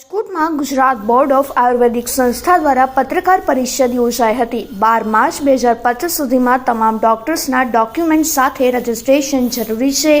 રાજકોટમાં Gujarat board of આયુર્વેદિક સંસ્થા દ્વારા પત્રકાર પરિષદ યોજાઈ હતી. બાર માર્ચ બે હજાર પચીસ સુધીમાં તમામ ડોક્ટર્સના ડોક્યુમેન્ટ સાથે રજીસ્ટ્રેશન જરૂરી છે.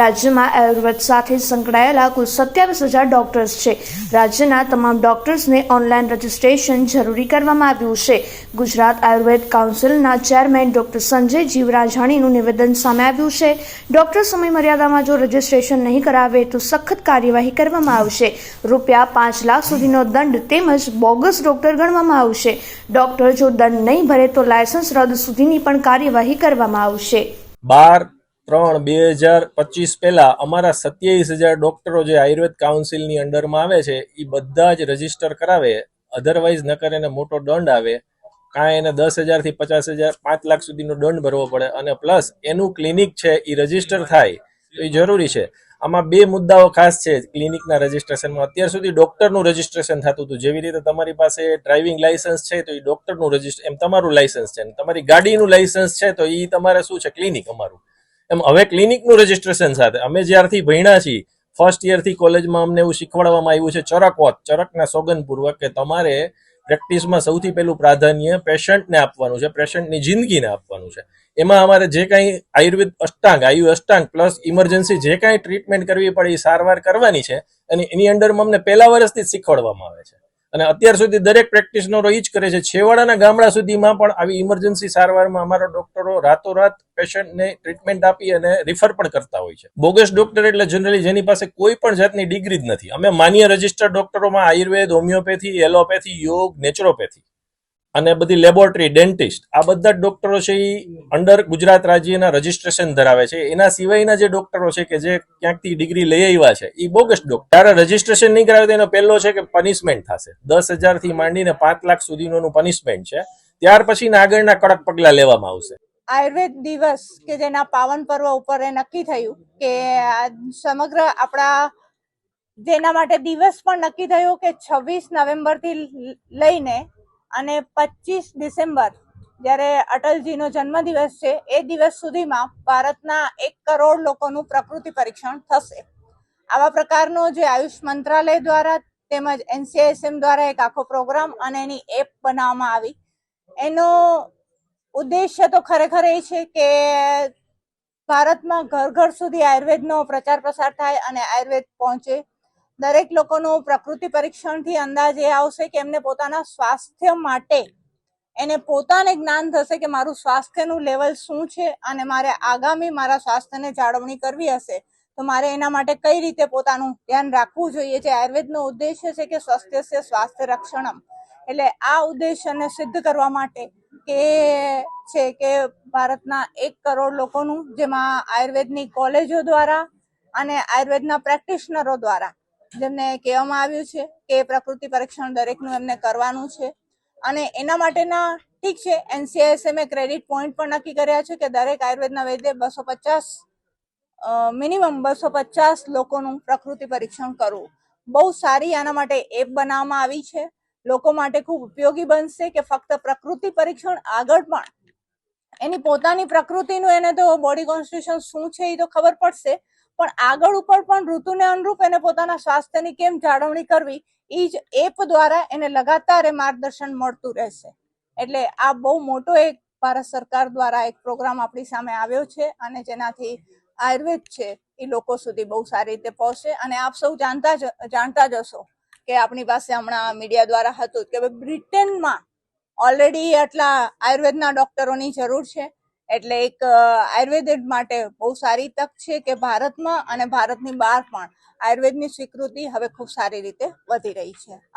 રાજ્યમાં આયુર્વેદ સાથે સંકળાયેલા કુલ સત્યાવીસ હજાર ડોક્ટર્સ છે. રાજ્યના તમામ ડોક્ટર્સને ઓનલાઈન રજિસ્ટ્રેશન જરૂરી કરવામાં આવ્યું છે. ગુજરાત આયુર્વેદ કાઉન્સિલના ચેરમેન ડોક્ટર સંજય જીવરાજાણીનું નિવેદન સામે આવ્યું છે. ડોક્ટર સમય મર્યાદામાં જો રજીસ્ટ્રેશન નહીં કરાવે તો સખત કાર્યવાહી કરવામાં આવશે. રૂપિયા પાંચ લાખ સુધીનો દંડ તેમજ બોગસ ડોક્ટર ગણવામાં આવશે. ડોક્ટર જો દંડ નહીં ભરે તો લાયસન્સ રદ સુધીની પણ કાર્યવાહી કરવામાં આવશે. બાર ત્રણ બે હજાર પચીસ પહેલા અમારા સત્યાવીસ હજાર ડોક્ટરો જે આયુર્વેદ કાઉન્સિલની અંડરમાં આવે છે એ બધા જ રજિસ્ટર કરાવે. અધરવાઇઝ નકર એને મોટો દંડ આવે. કાંઈ એને દસ હજારથી પચાસ હજાર, પાંચ લાખ સુધીનો દંડ ભરવો પડે. અને પ્લસ એનું ક્લિનિક છે એ રજિસ્ટર થાય. એ જરૂરી છે. આમાં બે મુદ્દાઓ ખાસ છે ક્લિનિકના રજિસ્ટ્રેશનમાં. અત્યાર સુધી ડોક્ટરનું રજિસ્ટ્રેશન થતું હતું. જેવી રીતે તમારી પાસે ડ્રાઇવિંગ લાયસન્સ છે, તો એ ડોક્ટરનું રજિસ્ટર, એમ તમારું લાયસન્સ છે તમારી ગાડીનું લાયસન્સ છે, તો એ તમારે શું છે? ક્લિનિક અમારું. એમ હવે ક્લિનિકનું રજીસ્ટ્રેશન સાથે અમે જ્યારથી ભણ્યા છીએ, ફર્સ્ટ યરથી કોલેજમાં અમને એવું શીખવાડવામાં આવ્યું છે ચરકવત ચરકના સોગનપૂર્વક કે તમારે પ્રેક્ટિસમાં સૌથી પહેલું પ્રાધાન્ય પેશન્ટને આપવાનું છે, પેશન્ટની જિંદગીને આપવાનું છે. એમાં અમારે જે કાંઈ આયુર્વેદ અષ્ટાંગ, આયુ અષ્ટાંગ પ્લસ ઇમરજન્સી જે કાંઈ ટ્રીટમેન્ટ કરવી પડે એ સારવાર કરવાની છે અને એની અંડરમાં અમને પહેલા વર્ષથી જ શીખવાડવામાં આવે છે. અને અત્યાર સુધી દરેક પ્રેક્ટિશનરો એ જ કરે છે. છેવાડાના ગામડા સુધીમાં પણ આવી ઇમરજન્સી સારવારમાં અમારા ડોક્ટરો રાતોરાત પેશન્ટને ટ્રીટમેન્ટ આપી અને રિફર પણ કરતા હોય છે. બોગસ ડોક્ટર એટલે જનરલી જેની પાસે કોઈ પણ જાતની ડિગ્રી જ નથી. અમે માન્ય registered ડોક્ટરોમાં Ayurveda homeopathy allopathy yoga naturopathy અને બધી લેબોરેટરી ડેન્ટિસ્ટ આ બધા જ ડોક્ટરો છે એ અંડર ગુજરાત રાજ્યના રજીસ્ટ્રેશન ધરાવે છે. એના સિવાયના જે ડોક્ટરો છે કે જે ક્યાંકથી ડિગ્રી લઈ આવ્યા છે એ બોગસ ડોક્ટર ત્યારે રજીસ્ટ્રેશન નહીં કરાવે એનો પહેલો છે કે પનિશમેન્ટ થશે. દસ હજારથી માંડીને પાંચ લાખ સુધીનું પનિશમેન્ટ છે. ત્યાર પછી આગળના કડક પગલાં લેવામાં આવશે. આયુર્વેદ દિવસ કે જેના પાવન પર્વ ઉપર એ નક્કી થયું કે સમગ્ર આપણા જેના માટે દિવસ પણ નક્કી થયું કે છવ્વીસ નવેમ્બરથી લઈને અને પચીસ ડિસેમ્બર, જ્યારે અટલજીનો જન્મદિવસ છે, એ દિવસ સુધીમાં ભારતના એક કરોડ લોકોનું પ્રકૃતિ પરીક્ષણ થશે. આવા પ્રકારનો જે આયુષ મંત્રાલય દ્વારા તેમજ એનસીઆઈએસએમ દ્વારા એક આખો પ્રોગ્રામ અને એની એપ બનાવવામાં આવી. એનો ઉદ્દેશ્ય તો ખરેખર એ છે કે ભારતમાં ઘર ઘર સુધી આયુર્વેદનો પ્રચાર પ્રસાર થાય અને આયુર્વેદ પહોંચે. દરેક લોકોનું પ્રકૃતિ પરીક્ષણથી અંદાજ એ આવશે કે એમને પોતાના સ્વાસ્થ્ય માટે એને પોતાને જ્ઞાન થશે કે મારું સ્વાસ્થ્યનું લેવલ શું છે અને મારે આગામી મારા સ્વાસ્થ્યને જાળવણી કરવી હશે, તો મારે એના માટે કઈ રીતે પોતાનું ધ્યાન રાખવું જોઈએ જે આયુર્વેદનો ઉદ્દેશ્ય છે કે સ્વાસ્થ્ય સ્વાસ્થ્ય રક્ષણમ. એટલે આ ઉદ્દેશ્યને સિદ્ધ કરવા માટે કે છે કે ભારતના એક કરોડ લોકોનું, જેમાં આયુર્વેદની કોલેજો દ્વારા અને આયુર્વેદના પ્રેક્ટિશનરો દ્વારા જેમને કહેવામાં આવ્યું છે કે પ્રકૃતિ પરીક્ષણ દરેકનું એમને કરવાનું છે. અને એના માટેના ઠીક છે એનસીઆઈએસએમએ ક્રેડિટ પોઈન્ટ પણ નક્કી કર્યા છે કે દરેક આયુર્વેદના વૈદ્ય બસો પચાસ મિનિમમ બસો પચાસ લોકોનું પ્રકૃતિ પરીક્ષણ કરવું. બહુ સારી આના માટે એપ બનાવવામાં આવી છે. લોકો માટે ખૂબ ઉપયોગી બનશે કે ફક્ત પ્રકૃતિ પરીક્ષણ આગળ પણ. એની પોતાની પ્રકૃતિનું એને તો બોડી કોન્સ્ટિટ્યુશન શું છે એ તો ખબર પડશે. પણ આગળ ઉપર પણ ઋતુને અનુરૂપ એને પોતાના સ્વાસ્થ્યની કેમ જાળવણી કરવી એ જ એપ દ્વારા એને લગાતાર એ માર્ગદર્શન મળતું રહેશે. એટલે આ બહુ મોટો એક ભારત સરકાર દ્વારા એક પ્રોગ્રામ આપણી સામે આવ્યો છે અને જેનાથી આયુર્વેદ છે એ લોકો સુધી બહુ સારી રીતે પહોંચશે. અને આપ સૌ જાણતા જ જાણતા જ હશો કે આપણી પાસે હમણાં મીડિયા દ્વારા હતું કે બ્રિટનમાં ઓલરેડી આટલા આયુર્વેદના ડોક્ટરોની જરૂર છે. એટલે એક આયુર્વેદ માટે બહુ સારી તક છે કે ભારતમાં અને ભારતની બહાર પણ આયુર્વેદની સ્વીકૃતિ હવે ખૂબ સારી રીતે વધી રહી છે.